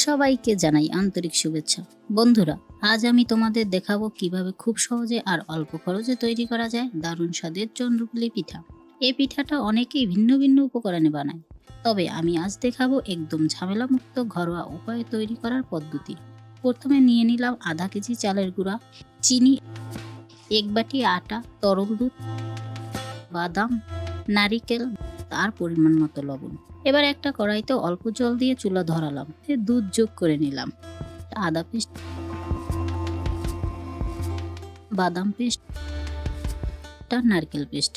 সবাইকে জানাই আন্তরিক শুভেচ্ছা। বন্ধুরা, আজ আমি তোমাদের দেখাবো কীভাবে খুব সহজে আর অল্প খরচে তৈরি করা যায় দারুণ স্বাদের চন্দ্রপুলি পিঠা। এই পিঠাটা অনেকেই ভিন্ন ভিন্ন উপকরণে বানায়, তবে আমি আজ দেখাবো একদম ঝামেলামুক্ত ঘরোয়া উপায়ে তৈরি করার পদ্ধতি। প্রথমে নিয়ে নিলাম আধা কেজি চালের গুঁড়া, চিনি, এক বাটি আটা, তরল দুধ, বাদাম, নারিকেল, তার পরিমাণ মতো লবণ। এবার একটা কড়াইতে অল্প জল দিয়ে চুলা ধরালাম। দুধ যোগ করে নিলাম। আদা পেস্ট, বাদাম পেস্ট নারকেল পেস্ট।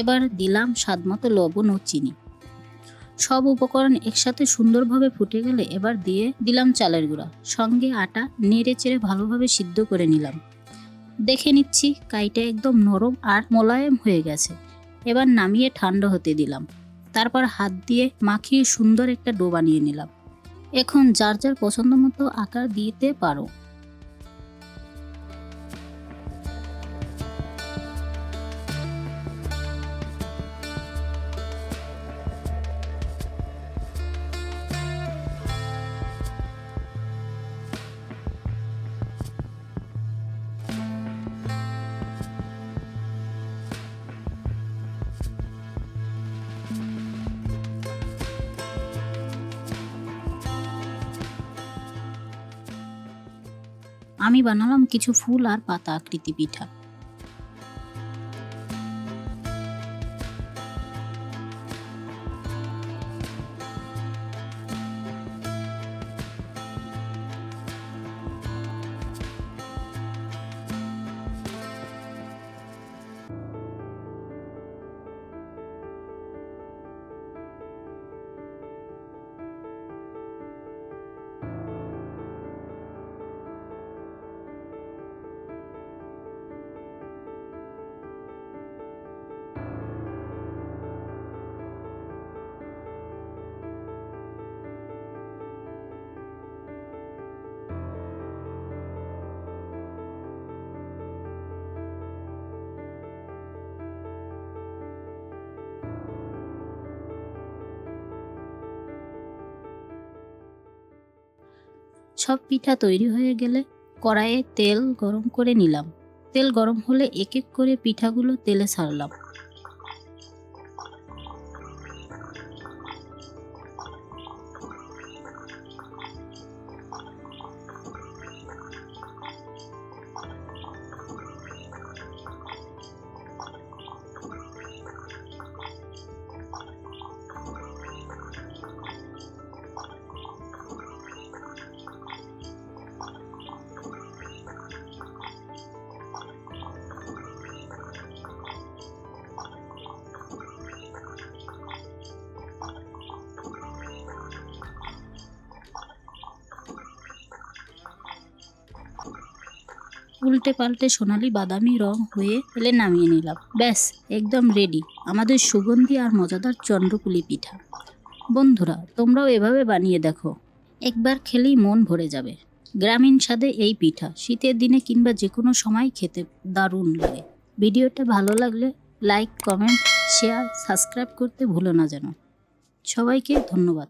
এবার দিলাম স্বাদমতো লবণ ও চিনি। সব উপকরণ একসাথে সুন্দরভাবে ফুটে গেলে এবার দিয়ে দিলাম চালের গুঁড়া। সঙ্গে আটা নেড়ে চেড়ে ভালোভাবে সিদ্ধ করে নিলাম। দেখে নিচ্ছি কাইটা একদম নরম আর মোলায়েম হয়ে গেছে। এবার নামিয়ে ঠান্ডা হতে দিলাম। তারপর হাত দিয়ে মাখিয়ে সুন্দর একটা ডো বানিয়ে নিলাম। এখন যার যার পছন্দ মতো আকার দিতে পারো। আমি বানালাম কিছু ফুল আর পাতা আকৃতি পিঠা সব পিঠা তৈরি হয়ে গেলে কড়াইয়ে তেল গরম করে নিলাম। তেল গরম হলে এক এক করে পিঠাগুলো তেলে ছাড়লাম উল্টে পাল্টে সোনালি বাদামি রং হয়ে এলে নামিয়ে নিলাম। ব্যাস, একদম রেডি আমাদের সুগন্ধি আর মজাদার চন্দ্রকুলি পিঠা। বন্ধুরা, তোমরাও এভাবে বানিয়ে দেখো। একবার খেলেই মন ভরে যাবে। গ্রামীণ স্বাদে এই পিঠা, শীতের দিনে কিংবা যে কোনো সময় খেতে দারুণ লাগে। ভিডিওটা ভালো লাগলে লাইক কমেন্ট শেয়ার সাবস্ক্রাইব করতে ভুলো না যেন। সবাইকে ধন্যবাদ।